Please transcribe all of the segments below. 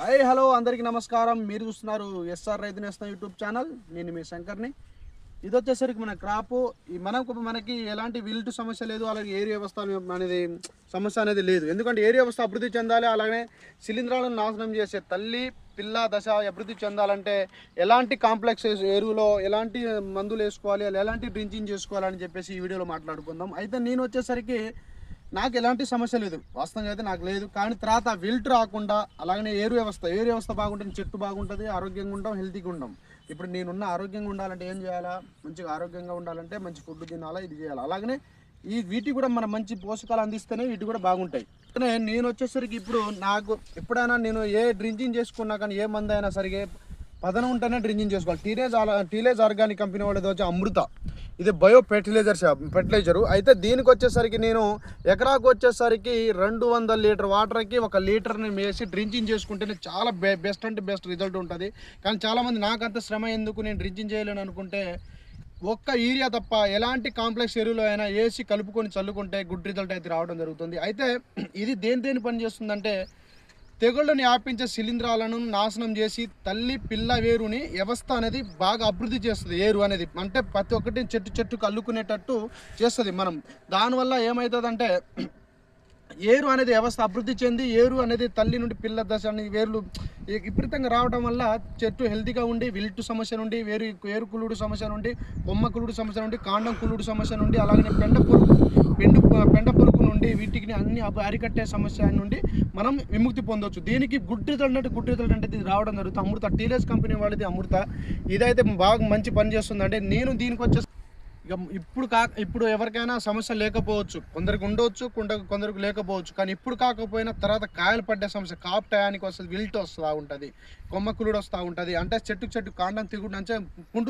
Hi hello అందరికీ నమస్కారం. మీరు చూస్తున్నారు ఎస్ఆర్ రైతు నేస్తం యూట్యూబ్ ఛానల్. నేను మీ శంకర్ని. ఇది వచ్చేసరికి మన క్రాప్. మనకు మనకి ఎలాంటి విల్టు సమస్య లేదు అలాగే ఏరియా వ్యవస్థ అనేది సమస్య అనేది లేదు. ఎందుకంటే ఏరియా వ్యవస్థ అభివృద్ధి చెందాలి అలాగే శిలీంధ్రాలను నాశనం చేసే తల్లి పిల్ల దశ అభివృద్ధి చెందాలంటే ఎలాంటి కాంప్లెక్స్ ఎరువులో ఎలాంటి మందులు వేసుకోవాలి ఎలాంటి డ్రింకింగ్ చేసుకోవాలని చెప్పేసి ఈ వీడియోలో మాట్లాడుకుందాం. అయితే నేను వచ్చేసరికి నాకు ఎలాంటి సమస్య లేదు. వాస్తవంగా అయితే నాకు లేదు. కానీ తర్వాత విల్ట్ రాకుండా అలాగనే ఏరు వ్యవస్థ ఏరు వ్యవస్థ బాగుంటుంది చెట్టు బాగుంటుంది ఆరోగ్యంగా ఉంటాం హెల్తీగా ఉంటాం ఇప్పుడు నేనున్న ఆరోగ్యంగా ఉండాలంటే ఏం చేయాలా? మంచిగా ఆరోగ్యంగా ఉండాలంటే మంచి ఫుడ్ తినాలా? ఇది చేయాలి? అలాగనే ఈ వీటి కూడా మనం మంచి పోషకాలు అందిస్తేనే వీటి కూడా బాగుంటాయి. అలానే నేను వచ్చేసరికి ఇప్పుడు నాకు ఎప్పుడైనా నేను ఏ డ్రింకింగ్ చేసుకున్నా కానీ ఏ మంది అయినా సరిగే పదనం ఉంటేనే డ్రింకింగ్ చేసుకోవాలి. టీనేజ్ టీనేజ్ ఆర్గానిక్ కంపెనీ వాళ్ళది వచ్చి అమృత. ఇది బయో ఫెర్టిలైజర్ షాప్ ఫెర్టిలైజరు అయితే దీనికి వచ్చేసరికి నేను ఎకరాకు వచ్చేసరికి రెండు వందల లీటర్ వాటర్కి ఒక లీటర్ని వేసి డ్రింకింగ్ చేసుకుంటేనే చాలా బె బెస్ట్ అంటే బెస్ట్ రిజల్ట్ ఉంటుంది. కానీ చాలామంది నాకంత శ్రమ ఎందుకు నేను డ్రింకింగ్ చేయలేను అనుకుంటే ఒక్క యూరియా తప్ప ఎలాంటి కాంప్లెక్స్ ఎరువులు అయినా వేసి కలుపుకొని చల్లుకుంటే గుడ్ రిజల్ట్ అయితే రావడం జరుగుతుంది. అయితే ఇది దేని దేని పని చేస్తుందంటే తెగుళ్ళని వ్యాపించే శిలీంధ్రాలను నాశనం చేసి తల్లి పిల్ల వేరుని వ్యవస్థ అనేది బాగా అభివృద్ధి చేస్తుంది. ఏరు అనేది అంటే ప్రతి ఒక్కటి చెట్టు చెట్టుకు అల్లుకునేటట్టు చేస్తుంది మనం. దానివల్ల ఏమవుతుందంటే ఏరు అనేది వ్యవస్థ అభివృద్ధి చెంది ఏరు అనేది తల్లి నుండి పిల్ల దశ అనేది వేర్లు విపరీతంగా రావడం వల్ల చెట్టు హెల్తీగా ఉండి విల్టు సమస్య నుండి వేరు ఏరు కులుడు సమస్య నుండి కొమ్మ కులుడు సమస్య నుండి కాండం కులుడు సమస్య నుండి అలాగే పెండ పురుగు పెండు పెండ పురుగు నుండి వీటికి అన్ని అరికట్టే సమస్య నుండి మనం విముక్తి పొందవచ్చు దీనికి గుడ్ అంటే గుడ్ అంటే ఇది రావడం జరుగుతుంది. అమృత టీలెస్ కంపెనీ వాళ్ళది అమృత. ఇదైతే బాగా మంచి పని చేస్తుంది అంటే నేను దీనికి వచ్చే ఇక ఇప్పుడు కా ఇప్పుడు ఎవరికైనా సమస్య లేకపోవచ్చు. కొందరికి ఉండవచ్చు కొండ కొందరికి లేకపోవచ్చు. కానీ ఇప్పుడు కాకపోయినా తర్వాత కాయలు పడ్డే సమస్య కాపు టయానికి వస్తుంది విల్ట్ వస్తూ ఉంటుంది కొమ్మ కులుడు వస్తూ ఉంటుంది. అంటే చెట్టుకు చెట్టు కాండం తిరుగుడు అంటే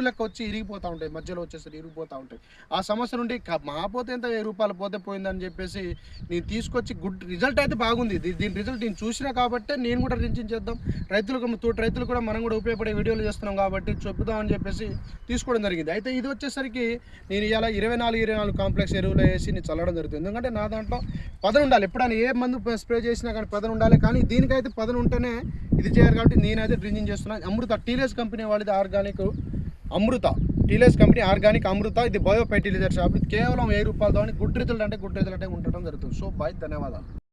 లెక్క వచ్చి ఇరిగిపోతూ ఉంటాయి మధ్యలో వచ్చేసరి ఇరిగిపోతూ ఉంటాయి. ఆ సమస్య నుండి మాపోతే ఎంత వెయ్యి రూపాయలు పోతే పోయిందని చెప్పేసి నేను తీసుకొచ్చి గుడ్ రిజల్ట్ అయితే బాగుంది. దీని రిజల్ట్ నేను చూసినా కాబట్టి నేను కూడా రించింగ్ చేద్దాం. రైతులకు తోటి రైతులు కూడా మనం కూడా ఉపయోగపడే వీడియోలు చేస్తున్నాం కాబట్టి చెప్పుదామని చెప్పేసి తీసుకోవడం జరిగింది. అయితే ఇది వచ్చేసరికి నేను ఇలా ఇరవై నాలుగు ఇరవై నాలుగు కాంప్లెక్స్ ఎరువులు వేసి నేను చల్లడం జరుగుతుంది. ఎందుకంటే నా దాంట్లో పదన ఉండాలి. ఎప్పుడైనా ఏ మందు స్ప్రే చేసినా కానీ పదన ఉండాలి. కానీ దీనికైతే పదను ఉంటేనే ఇది చేయాలి కాబట్టి నేనైతే డ్రింజింగ్ చేస్తున్నాను అమృత టీలేస్ కంపెనీ వాళ్ళది ఆర్గానిక్ అమృత. టీలేస్ కంపెనీ ఆర్గానిక్ అమృత. ఇది బయో ఫెర్టిలైజర్ షాప్ కేవలం వెయ్యి రూపాయలతో గుడ్ రీతులు అంటే గుడ్ రీతులు అంటే ఉండటం జరుగుతుంది. సో బాయ్ ధన్యవాదాలు.